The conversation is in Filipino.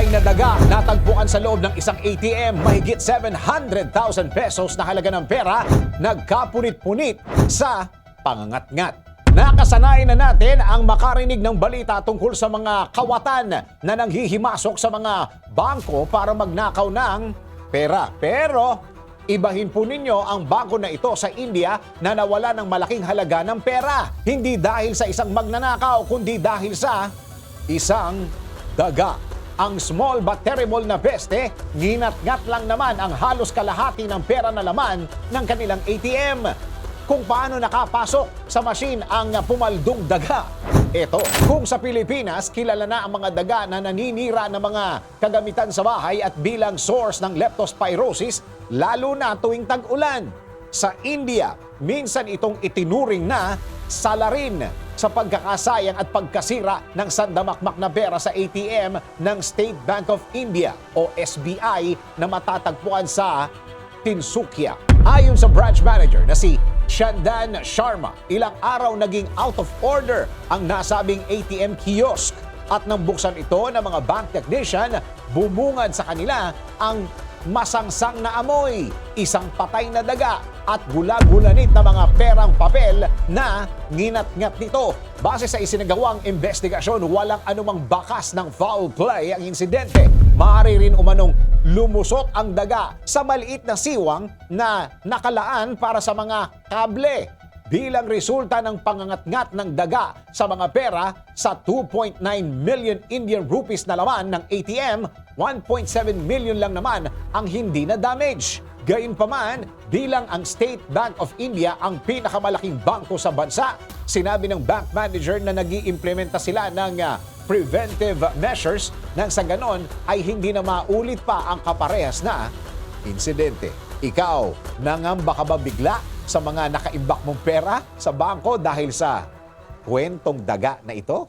patay na daga natagpuan sa loob ng isang ATM mahigit 700,000 pesos na halaga ng pera nagkapunit-punit sa pangangat-ngat. Nakasanayan na natin ang makarinig ng balita tungkol sa mga kawatan na nanghihimasok sa mga bangko para magnakaw ng pera. Pero ibahin po ninyo ang bangko na ito sa India na nawala ng malaking halaga ng pera. Hindi dahil sa isang magnanakaw, kundi dahil sa isang daga. Ang small but terrible na beste, nginat-ngat lang naman ang halos kalahati ng pera na laman ng kanilang ATM. Kung paano nakapasok sa machine ang pumaldong daga. Ito, kung sa Pilipinas, kilala na ang mga daga na naninira ng mga kagamitan sa bahay at bilang source ng leptospirosis, lalo na tuwing tag-ulan. Sa India, minsan itong itinuring na salarin sa pagkakasayang at pagkasira ng sandamakmak na pera sa ATM ng State Bank of India o SBI na matatagpuan sa Tinsukia. Ayon sa branch manager na si Shandan Sharma, ilang araw naging out of order ang nasabing ATM kiosk at nang buksan ito ng mga bank technician, bumungad sa kanila ang masangsang na amoy, isang patay na daga at gulag-gulanit na mga perang papel na nginat-ngat nito. Base sa isinagawang investigasyon, walang anumang bakas ng foul play ang insidente. Maaari rin umanong lumusot ang daga sa maliit na siwang na nakalaan para sa mga kable bilang resulta ng pangangat-ngat ng daga sa mga pera sa 2.9 million Indian rupees na laman ng ATM, 1.7 million lang naman ang hindi na damage. Gayunpaman, bilang ang State Bank of India ang pinakamalaking bangko sa bansa, sinabi ng bank manager na nag iimplementa sila ng ah, preventive measures nang sa ganon ay hindi na maulit pa ang kaparehas na insidente. Ikaw, nangamba ka ba bigla sa mga nakaimbak mong pera sa bangko dahil sa kwentong daga na ito?